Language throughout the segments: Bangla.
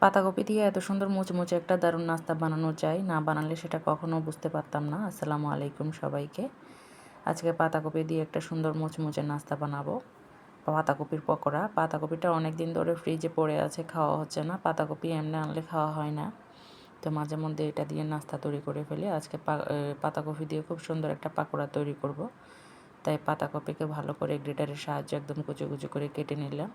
পাতাকপি দিয়ে এত সুন্দর মুচমুচে একটা দারুণ নাস্তা বানানো যায়, না বানালে সেটা কখনো বুঝতে পারতাম না। আসসালামু আলাইকুম সবাইকে। আজকে পাতাকপি দিয়ে একটা সুন্দর মুচমুচে নাস্তা বানাবো। পাতাকপির পকোড়া। পাতাকপিটা অনেক দিন ধরে ফ্রিজে পড়ে আছে, খাওয়া হচ্ছে না। পাতাকপি এমনি আনলে খাওয়া হয় না। তো মাঝে মধ্যে এটা দিয়ে নাস্তা তৈরি করে ফেলি। আজকে পাতাকপি দিয়ে খুব সুন্দর একটা পাকোড়া তৈরি করব। তাই পাতাকপিকে ভালো করে গ্রেটারের সাহায্যে একদম কুচো কুচো করে কেটে নিলাম।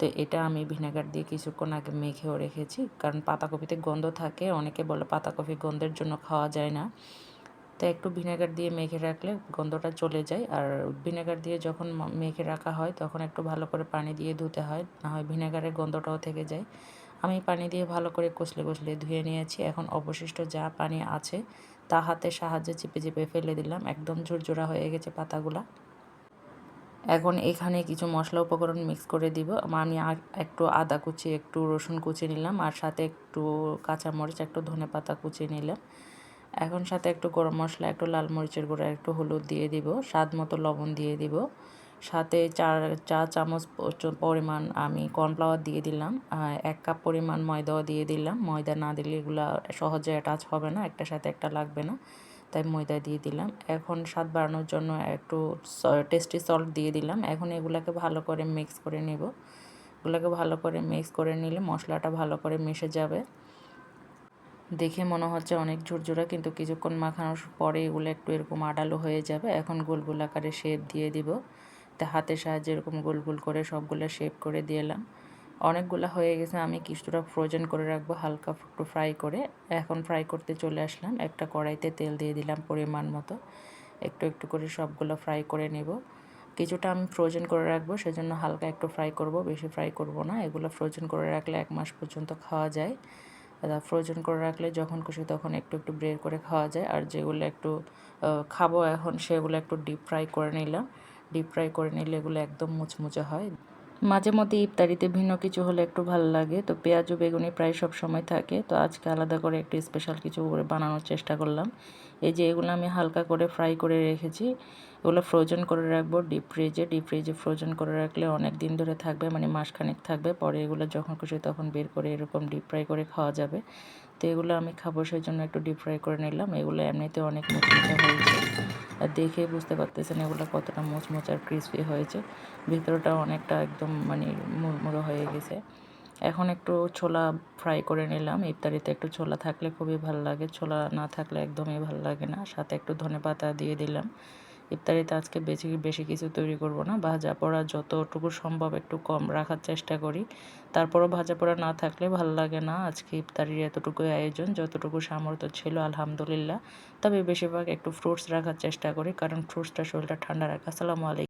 তো এটা আমি ভিনেগার দিয়ে কিছুক্ষণ আগে মেখেও রেখেছি। কারণ পাতাকপিতে গন্ধ থাকে, অনেকে বলে পাতাকপি গন্ধের জন্য খাওয়া যায় না। তো একটু ভিনেগার দিয়ে মেখে রাখলে গন্ধটা চলে যায়। আর ভিনেগার দিয়ে যখন মেখে রাখা হয়, তখন একটু ভালো করে পানি দিয়ে ধুতে হয়, না হয় ভিনেগারের গন্ধটাও থেকে যায়। আমি পানি দিয়ে ভালো করে কষলে কষলে ধুয়ে নিয়েছি। এখন অবশিষ্ট যা পানি আছে, তা হাতের সাহায্যে চিপে চিপে ফেলে দিলাম। একদম ঝুরঝোরা হয়ে গেছে পাতাগুলা। এখন এখানে কিছু মশলা উপকরণ মিক্স করে দিব। আমি একটু আদা কুচি, একটু রসুন কুচি নিলাম, আর সাথে একটু কাঁচামরিচ, একটু ধনে পাতা কুচি নিলাম। এখন সাথে একটু গরম মশলা, একটু লাল মরিচের গুঁড়া, একটু হলুদ দিয়ে দিব, স্বাদ মতো লবণ দিয়ে দিব। সাথে চার, চা চামচ পরিমাণ আমি কর্নফ্লাওয়ার দিয়ে দিলাম এক কাপ পরিমাণ ময়দাও দিয়ে দিলাম। ময়দা না দিলে এগুলো সহজে অ্যাটাচ হবে না একটা সাথে একটা লাগবে না। তাই ময়দা দিয়ে দিলাম। এখন স্বাদ বাড়ানোর জন্য একটু টেস্টি সল্ট দিয়ে দিলাম। এখন এগুলাকে ভালো করে মিক্স করে নেব। এগুলোকে ভালো করে মিক্স করে নিলে মশলাটা ভালো করে মিশে যাবে। দেখে মনে হচ্ছে অনেক ঝুরঝুরা, কিন্তু কিছুক্ষণ মাখানোর পরে এগুলো একটু এরকম আডালো হয়ে যাবে। এখন গোল গোল আকারে শেপ দিয়ে দিব। তা হাতের সাহায্যে এরকম গোল গোল করে সবগুলো শেপ করে দিলাম অনেকগুলো হয়ে গেছে, আমি কিছুটা ফ্রোজেন করে রাখব, হালকা একটু ফ্রাই করে। এখন ফ্রাই করতে চলে আসলাম, একটা কড়াইতে তেল দিয়ে দিলাম পরিমাণ মতো। একটু একটু করে সবগুলো ফ্রাই করে নেব। কিছুটা আমি ফ্রোজেন করে রাখব, সেজন্য হালকা একটু ফ্রাই করব, বেশি ফ্রাই করব না। এগুলো ফ্রোজেন করে রাখলে এক মাস পর্যন্ত খাওয়া যায়। ফ্রোজেন করে রাখলে যখন খুশি তখন একটু একটু ব্রেড করে খাওয়া যায়। আর যেগুলো একটু খাব এখন, সেগুলো একটু ডিপ ফ্রাই করে নিলাম। ডিপ ফ্রাই করে নিলে এগুলো একদম মুচমুচে হয়। মাঝে মধ্যে ইফতারিতে ভিন্ন কিছু হলে একটু ভালো লাগে। তো পেঁয়াজ ও বেগুনি প্রায় সব সময় থাকে। তো আজকে আলাদা করে একটু স্পেশাল কিছু করে বানানোর চেষ্টা করলাম। এই যে এগুলো আমি হালকা করে ফ্রাই করে রেখেছি। এগুলো ফ্রোজেন করে রাখব ডিপ ফ্রিজে ডিপ ফ্রিজে ফ্রোজেন করে রাখলে অনেক দিন ধরে থাকবে মানে মাসখানেক থাকবে। পরে এগুলো যখন খুশি তখন বের করে এরকম ডিপ ফ্রাই করে খাওয়া যাবে। তো এগুলো আমি খাব সেই জন্য একটু ডিপ ফ্রাই করে নিলাম। এগুলো এমনিতে অনেক মুচমুচে হয়েছে। আর দেখে বুঝতে পারতেছেন এগুলো কতটা মুচমুচ আর ক্রিসপি হয়েছে। ভিতরটা অনেকটা একদম মানে মুড়মুড়ো হয়ে গেছে। এখন একটু ছোলা ফ্রাই করে নিলাম। ইফতারিতে একটু ছোলা থাকলে খুবই ভালো লাগে। ছোলা না থাকলে একদমই ভালো লাগে না। সাথে একটু ধনে পাতা দিয়ে দিলাম। ইফতারিতে আজকে বেশি বেশি কিছু তৈরি করব না। ভাজা পোড়া যতটুকু সম্ভব একটু কম রাখার চেষ্টা করি। তারপরও ভাজা পোড়া না থাকলে ভালো লাগে না। আজকে ইফতারির এতটুকুই আয়োজন, যতটুকু সামর্থ্য ছিল, আলহামদুলিল্লাহ। তবে বেশিরভাগ একটু ফ্রুটস রাখার চেষ্টা করি, কারণ ফ্রুটসটা শরীরটা ঠান্ডা রাখে। আসসালামু আলাইকুম।